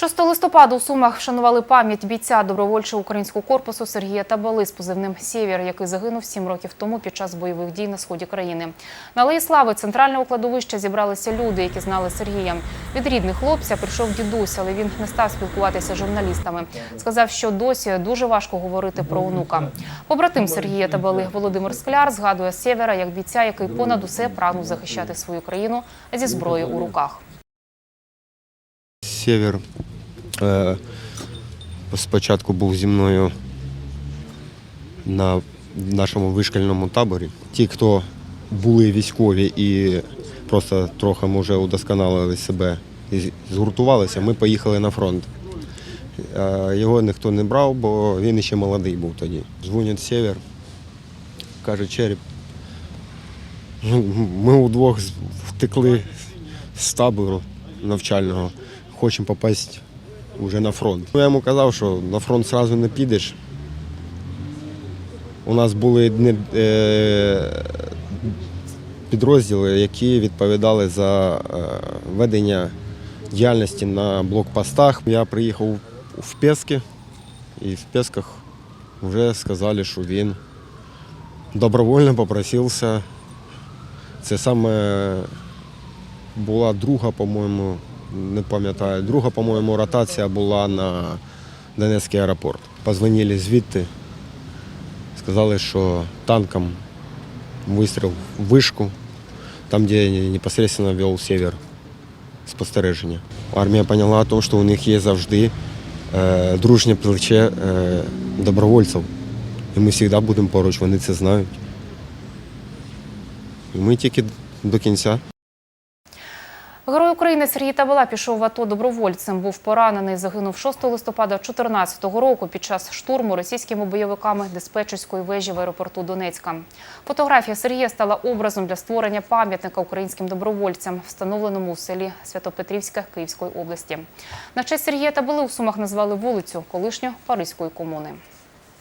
6 листопада у Сумах вшанували пам'ять бійця добровольчого українського корпусу Сергія Табали з позивним «Сєвєр», який загинув сім років тому під час бойових дій на сході країни. На Алеї Слави центрального кладовища зібралися люди, які знали Сергія. Від рідних хлопця прийшов дідусь, але він не став спілкуватися з журналістами. Сказав, що досі дуже важко говорити про онука. Побратим Сергія Табали Володимир Скляр згадує «Сєвєра» як бійця, який понад усе прагнув захищати свою країну зі зброєю у руках. Сєвєр е, спочатку був зі мною на нашому вишкільному таборі. Ті, хто були військові і просто трохи може удосконалили себе і згуртувалися, ми поїхали на фронт. Е, Його ніхто не брав, бо він ще молодий був тоді. Дзвонять Сєвєр, каже Череп. «Ну, Ми удвох втекли з табору навчального. Хочемо попасть вже на фронт. Ну, Я йому казав, що на фронт одразу не підеш. У нас були дні, е, підрозділи, які відповідали за е, ведення діяльності на блокпостах. Я приїхав в Пески і в Песках вже сказали, що він добровольно попросився. Це саме була друга, по-моєму, не пам'ятаю, друга, по-моєму, ротація була на Донецький аеропорт. Позвонили звідти, сказали, що танком вистріл в вишку, там, де непосредственно вел север спостереження. Армія поняла, що у них є завжди е, дружнє плече е, добровольців. І ми завжди будемо поруч, вони це знають. І ми тільки до кінця. Герой України Сергій Табала пішов в АТО добровольцем. Був поранений, загинув 6 листопада 2014 року під час штурму російськими бойовиками диспетчерської вежі в аеропорту Донецька. Фотографія Сергія стала образом для створення пам'ятника українським добровольцям, встановленому у селі Святопетрівське Київської області. На честь Сергія Табали у Сумах назвали вулицю колишньої Паризької комуни.